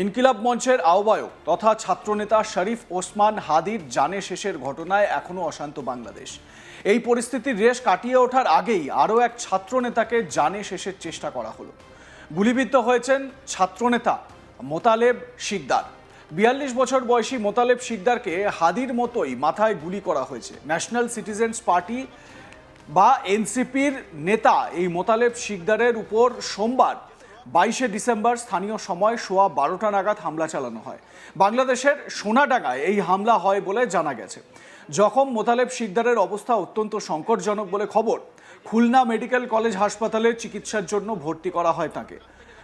ইনকিলাব মঞ্চের আহ্বায়ক তথা ছাত্রনেতা শরীফ ওসমান হাদির জানে শেষের ঘটনায় এখনও অশান্ত বাংলাদেশ। এই পরিস্থিতির রেশ কাটিয়ে ওঠার আগেই আরও এক ছাত্রনেতাকে জানে শেষের চেষ্টা করা হলো। গুলিবিদ্ধ হয়েছেন ছাত্রনেতা মোতালেব শিকদার। বিয়াল্লিশ বছর বয়সী মোতালেব শিকদারকে হাদির মতোই মাথায় গুলি করা হয়েছে। ন্যাশনাল সিটিজেন্স পার্টি বা এনসিপির নেতা এই মোতালেব শিকদারের উপর সোমবার বাইশে ডিসেম্বর স্থানীয় সময় সোয়া বারোটা নাগাদ হামলা চালানো হয়। বাংলাদেশের সোনাডাঙ্গায় এই হামলা হয় বলে জানা গেছে। জখম মোতালেব শিকদারের অবস্থা অত্যন্ত সংকটজনক বলে খবর। খুলনা মেডিকেল কলেজ হাসপাতালে চিকিৎসার জন্য ভর্তি করা হয় তাকে।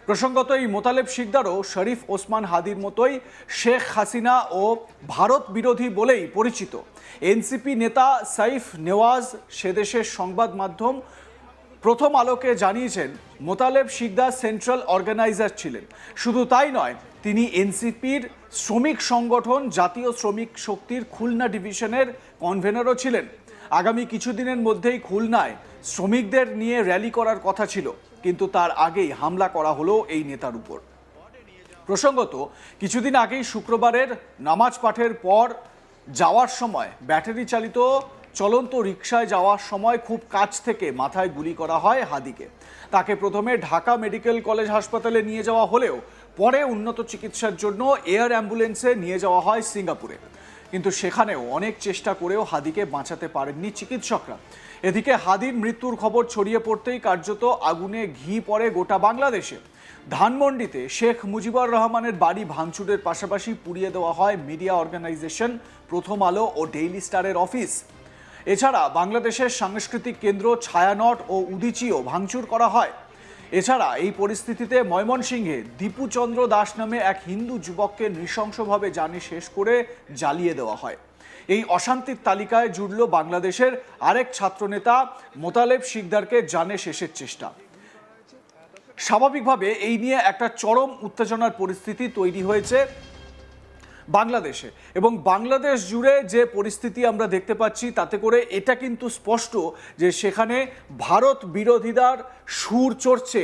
প্রসঙ্গত, এই মোতালেব শিকদারও শরীফ ওসমান হাদির মতোই শেখ হাসিনা ও ভারত বিরোধী বলেই পরিচিত। এনসিপি নেতা সাইফ নেওয়াজ সেদেশের সংবাদ মাধ্যম প্রথম আলোকে জানিয়েছেন, মোতালেব শিকদার সেন্ট্রাল অর্গানাইজার ছিলেন। শুধু তাই নয়, তিনি এনসিপির শ্রমিক সংগঠন, জাতীয় শ্রমিক শক্তির খুলনা ডিভিশনের কনভেনরও ছিলেন। আগামী কিছুদিনের মধ্যেই খুলনায় শ্রমিকদের নিয়ে র্যালি করার কথা ছিল, কিন্তু তার আগেই হামলা করা হলো এই নেতার উপর। প্রসঙ্গত, কিছুদিন আগেই শুক্রবারের নামাজ পাঠের পর যাওয়ার সময় ব্যাটারি চালিত চলন্ত রিকশায় যাওয়ার সময় খুব কাছ থেকে মাথায় গুলি করা হয় হাদিকে। তাকে প্রথমে ঢাকা মেডিকেল কলেজ হাসপাতালে নিয়ে যাওয়া হলেও পরে উন্নত চিকিৎসার জন্য এয়ার অ্যাম্বুলেন্সে নিয়ে যাওয়া হয় সিঙ্গাপুরে। কিন্তু সেখানেও অনেক চেষ্টা করেও হাদিকে বাঁচাতে পারেননি চিকিৎসকরা। এদিকে হাদির মৃত্যুর খবর ছড়িয়ে পড়তেই কার্যত আগুনে ঘি পড়ে গোটা বাংলাদেশে। ধানমন্ডিতে শেখ মুজিবুর রহমানের বাড়ি ভাঙচুরের পাশাপাশি পুড়িয়ে দেওয়া হয় মিডিয়া অর্গানাইজেশন, প্রথম আলো ও ডেইলি স্টারের অফিস। এছাড়া বাংলাদেশের সাংস্কৃতিক কেন্দ্র ছায়ানট ও উদিচিও ভাঙচুর করা হয়। এছাড়া এই পরিস্থিতিতে ময়মনসিংহে দীপুচন্দ্র দাস নামে এক হিন্দু যুবককে নৃশংসভাবে জানে শেষ করে জ্বালিয়ে দেওয়া হয়। এই অশান্তির তালিকায় জুড়ল বাংলাদেশের আরেক ছাত্রনেতা মোতালেব শিকদারকে জানে শেষের চেষ্টা। স্বাভাবিকভাবে এই নিয়ে একটা চরম উত্তেজনার পরিস্থিতি তৈরি হয়েছে। বাংলাদেশে। এবং বাংলাদেশ জুড়ে যে পরিস্থিতি আমরা দেখতে পাচ্ছি, তাতে করে এটা কিন্তু স্পষ্ট যে সেখানে ভারত বিরোধীদার সুর চড়ছে।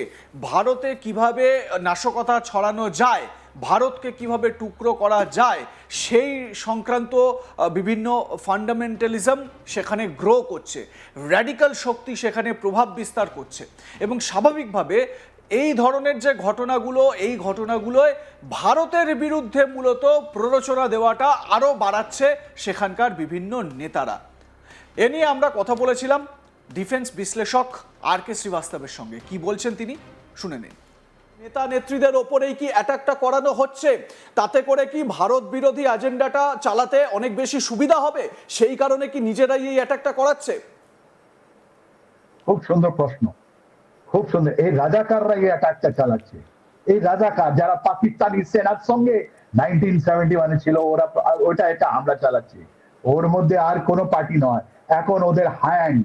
ভারতে কীভাবে নাশকতা ছড়ানো যায়, ভারতকে কীভাবে টুকরো করা যায়, সেই সংক্রান্ত বিভিন্ন ফান্ডামেন্টালিজম সেখানে গ্রো করছে। র্যাডিক্যাল শক্তি সেখানে প্রভাব বিস্তার করছে। এবং স্বাভাবিকভাবে এই ধরনের যে ঘটনাগুলো, এই ঘটনাগুলোয় ভারতের বিরুদ্ধে মূলত প্ররোচনা দেওয়াটা আরও বাড়াচ্ছে সেখানকার বিভিন্ন নেতারা। এ নিয়ে আমরা কথা বলেছিলাম ডিফেন্স বিশ্লেষক আর কে শ্রীবাস্তবের সঙ্গে। কি বলছেন তিনি? শুনে নিন। নেতা নেত্রীদের ওপরেই কি অ্যাটাকটা করানো হচ্ছে? তাতে করে কি ভারত বিরোধী এজেন্ডাটা চালাতে অনেক বেশি সুবিধা হবে? সেই কারণে কি নিজেরাই এই অ্যাটাকটা করাচ্ছে? খুব সুন্দর প্রশ্ন। খুব সুন্দর। এই রাজাকাররা এই অ্যাটাকটা চালাচ্ছে। এই রাজাকার যারা পাকিস্তানি সেনার সঙ্গে নাইনটিন সেভেন্টি ওয়ানে ছিল, ওরা ওটা এটা হামলা চালাচ্ছে। ওর মধ্যে আর কোনো পার্টি নয়। এখন ওদের হ্যান্ড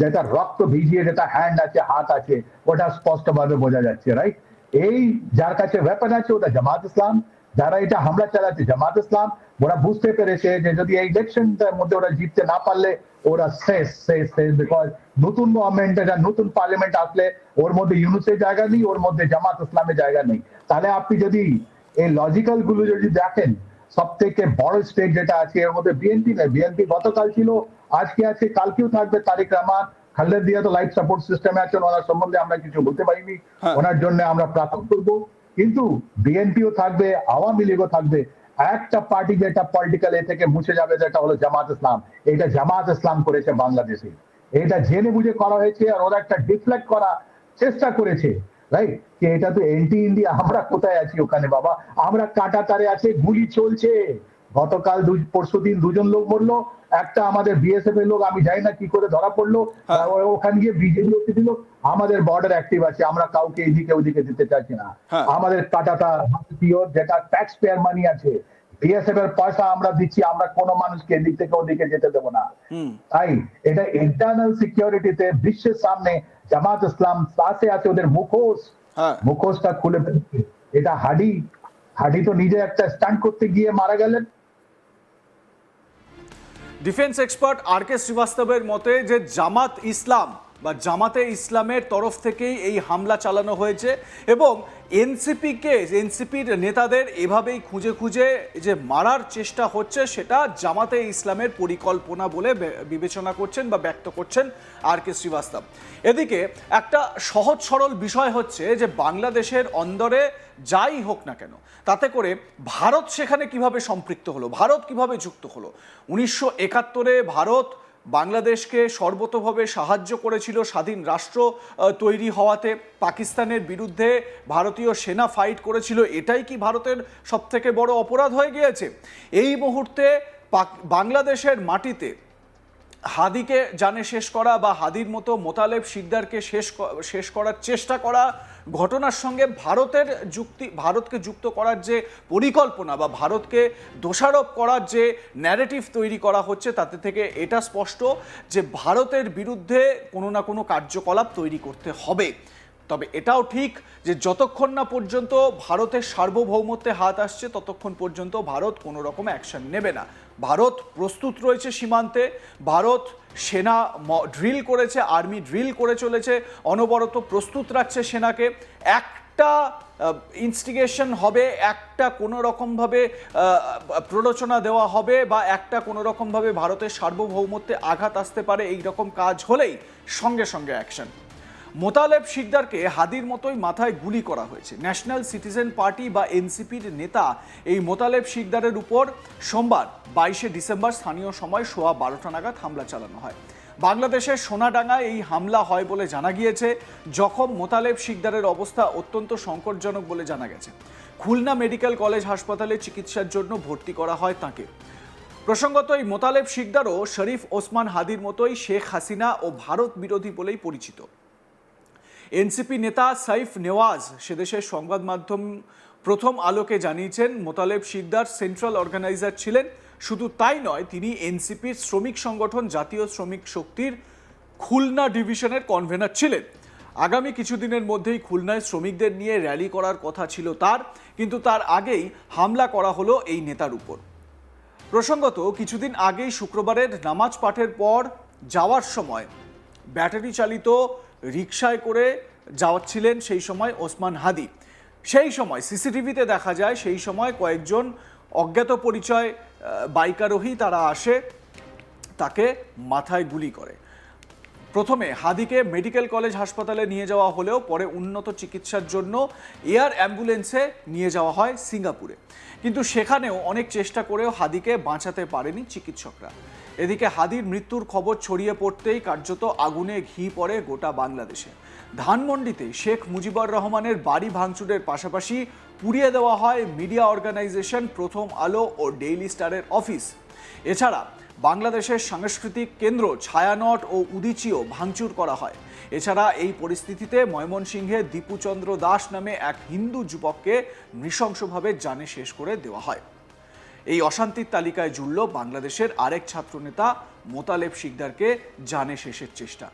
যেটা রক্ত ভিজিয়ে যেটা হ্যান্ড আছে, হাত আছে, ওটা স্পষ্ট ভাবে বোঝা যাচ্ছে রাইট এই যার কাছে ওয়েপন আছে, ওটা জামাত ইসলাম। যারা এটা হামলা চালাচ্ছে, জামাত ইসলাম ওরা বুঝতে পেরেছে যে যদি এই ইলেকশনটার মধ্যে ওরা জিততে না পারলে ওরা শেষ শেষ শেষ বিকজ নতুন গভর্নমেন্ট এটা নতুন পার্লামেন্ট আসলে ওর মধ্যে ইউনুসের জায়গা নেই ওর মধ্যে জামাত ইসলামের জায়গা নেই। তাহলে আপনি যদি এই লজিক্যালগুলো যদি দেখেন সব থেকে বড় স্টেট যেটা আছে এর মধ্যে বিএনপি নেই। বিএনপি গতকাল ছিল আজকে আছে কালকেও থাকবে তারিক রহমান। খালেদ দিয়া তো লাইফ সাপোর্ট সিস্টেমে আছেন ওনার সম্বন্ধে আমরা কিছু বলতে পারিনি। হ্যাঁ। ওনার জন্য আমরা প্রার্থনা করব। কিন্তু বিএনপিও থাকবে আওয়ামী লীগও থাকবে। একটা পার্টি যেটা পলিটিক্যাল এ থেকে মুছে যাবে যেটা হলো জামাত ইসলাম। এটা জামাত ইসলাম করেছে বাংলাদেশে। এটা জেনে বুঝে করা হয়েছে আর ওরা একটা ডিফ্লেক্ট করা চেষ্টা করেছে রাইট যে এটা তো এন্টি ইন্ডিয়া আমরা কোথায় আছি ওখানে বাবা? আমরা কাটা তারে আছে গুলি চলছে। গতকাল পরশু দিন দুজন লোক মরলো একটা আমাদের বিএসএফ এর লোক আমি জানি না কি করে ধরা পড়ল হ্যাঁ। ওখানে গিয়ে বিজেপি ওকে দিল আমাদের বর্ডার অ্যাক্টিভ আছে আমরা কাউকে এদিকে ওদিকে দিতে চাইছি না। হ্যাঁ। আমাদের কাটাটা পিওর যেটা ট্যাক্স পেয়ার মানি আছে বিএসএফ এর পয়সা আমরা দিচ্ছি আমরা কোনো মানুষকে এদিক থেকে ওদিকে যেতে দেবো না। তাই এটা ইন্টারনাল সিকিউরিটিতে বিশ্বের সামনে জামাত ইসলাম পাশে আছে ওদের মুখোশ। হ্যাঁ। মুখোশটা খুলে ফেলছে। এটা হাডি। হাডি তো নিজে একটা স্টান্ট করতে গিয়ে মারা গেলেন। ডিফেন্স এক্সপার্ট আর কে শ্রীবাস্তবের মতে যে জামাত ইসলাম বা জামাতে ইসলামের তরফ থেকেই এই হামলা চালানো হয়েছে এবং এনসিপিকে, এনসিপির নেতাদের এভাবেই খুঁজে খুঁজে যে মারার চেষ্টা হচ্ছে সেটা জামাতে ইসলামের পরিকল্পনা বলে বিবেচনা করছেন বা ব্যক্ত করছেন আর কে শ্রীবাস্তব। এদিকে একটা সহজ সরল বিষয় হচ্ছে যে বাংলাদেশের অন্দরে যাই হোক না কেন, তাতে করে ভারত সেখানে কীভাবে সম্পৃক্ত হলো, ভারত কীভাবে যুক্ত হলো? উনিশশো একাত্তরে ভারত বাংলাদেশকে সর্বতভাবে সাহায্য করেছিল স্বাধীন রাষ্ট্র তৈরি হওয়াতে। পাকিস্তানের বিরুদ্ধে ভারতীয় সেনা ফাইট করেছিল। এটাই কি ভারতের সবথেকে বড় অপরাধ হয়ে গিয়েছে? এই মুহূর্তে বাংলাদেশের মাটিতে হাদিকে জানে শেষ করা বা হাদির মতো মোতালেব শিকদারকে শেষ শেষ করার চেষ্টা করা ঘটনার সঙ্গে ভারতের যুক্তি, ভারতকে যুক্ত করার যে পরিকল্পনা বা ভারতকে দোষারোপ করার যে ন্যারেটিভ তৈরি করা হচ্ছে তাতে থেকে এটা স্পষ্ট যে ভারতের বিরুদ্ধে কোনো না কোনো কার্যকলাপ তৈরি করতে হবে। তবে এটাও ঠিক যে যতক্ষণ না পর্যন্ত ভারতের সার্বভৌমত্বে হাত আসছে, ততক্ষণ পর্যন্ত ভারত কোনো রকম অ্যাকশন নেবে না। ভারত প্রস্তুত রয়েছে সীমান্তে, ভারত সেনা ড্রিল করেছে আর্মি ড্রিল করে চলেছে, অনবরত প্রস্তুত রাখছে সেনাকে। একটা ইনস্টিগেশন হবে, একটা কোনো রকমভাবে প্ররোচনা দেওয়া হবে বা একটা কোনো রকমভাবে ভারতের সার্বভৌমত্বে আঘাত আসতে পারে, এই রকম কাজ হলেই সঙ্গে সঙ্গে অ্যাকশন মোতালেব শিকদারকে হাদির মতোই মাথায় গুলি করা হয়েছে। ন্যাশনাল সিটিজেন পার্টি বা এনসিপির নেতা এই মোতালেব শিকদারের উপর সোমবার বাইশে ডিসেম্বর স্থানীয় সময় সোয়া বারোটা নাগাদ হামলা চালানো হয়। বাংলাদেশের সোনাডাঙ্গায় এই হামলা হয় বলে জানা গিয়েছে। জখম মোতালেব শিকদারের অবস্থা অত্যন্ত সংকটজনক বলে জানা গেছে। খুলনা মেডিকেল কলেজ হাসপাতালে চিকিৎসার জন্য ভর্তি করা হয় তাকে। প্রসঙ্গত, এই মোতালেব শিকদারও শরীফ ওসমান হাদির মতোই শেখ হাসিনা ও ভারত বিরোধী বলেই পরিচিত। এনসিপি নেতা সাইফ নেওয়াজ সেদেশের সংবাদ মাধ্যম প্রথম আলোকে জানিয়েছেন, মোতালেব শিকদার সেন্ট্রাল অর্গানাইজার ছিলেন। শুধু তাই নয়, তিনি এনসিপির শ্রমিক সংগঠন, জাতীয় শ্রমিক শক্তির খুলনা ডিভিশনের কনভেনার ছিলেন। আগামী কিছুদিনের মধ্যেই খুলনায় শ্রমিকদের নিয়ে র্যালি করার কথা ছিল তার, কিন্তু তার আগেই হামলা করা হলো এই নেতার উপর। প্রসঙ্গত, কিছুদিন আগেই শুক্রবারের নামাজ পাঠের পর যাওয়ার সময় ব্যাটারি চালিত রিকশায় করে যাওয়াচ্ছিলেন সেই সময় ওসমান হাদি। সেই সময় সিসিটিভিতে দেখা যায়, সেই সময় কয়েকজন অজ্ঞাত পরিচয় বাইকারোহী তারা আসে, তাকে মাথায় গুলি করে। প্রথমে হাদিকে মেডিকেল কলেজ হাসপাতালে নিয়ে যাওয়া হলেও পরে উন্নত চিকিৎসার জন্য এয়ার অ্যাম্বুলেন্সে নিয়ে যাওয়া হয় সিঙ্গাপুরে। কিন্তু সেখানেও অনেক চেষ্টা করেও হাদিকে বাঁচাতে পারেনি চিকিৎসকরা। এদিকে হাদির মৃত্যুর খবর ছড়িয়ে পড়তেই কার্যত আগুনে ঘি পড়ে গোটা বাংলাদেশে। ধানমন্ডিতে শেখ মুজিবুর রহমানের বাড়ি ভাঙচুরের পাশাপাশি পুড়িয়ে দেওয়া হয় মিডিয়া অর্গানাইজেশন, প্রথম আলো ও ডেইলি স্টারের অফিস। এছাড়া বাংলাদেশের সাংস্কৃতিক কেন্দ্র ছায়ানট ও উদিচিও ভাঙচুর করা হয়। এছাড়া এই পরিস্থিতিতে ময়মনসিংহে দীপুচন্দ্র দাস নামে এক হিন্দু যুবককে নৃশংসভাবে জানে শেষ করে দেওয়া হয়। এই অশান্তির তালিকায় জুড়ল বাংলাদেশের আরেক ছাত্রনেতা মোতালেব শিকদারকে জানে শেষের চেষ্টা।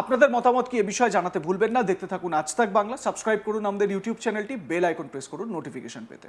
আপনাদের মতামত কি এ বিষয়ে জানাতে ভুলবেন না? দেখতে থাকুন আজ তাক বাংলা, সাবস্ক্রাইব করুন আমাদের ইউটিউব চ্যানেলটি, বেল আইকন প্রেস করুন নোটিফিকেশন পেতে।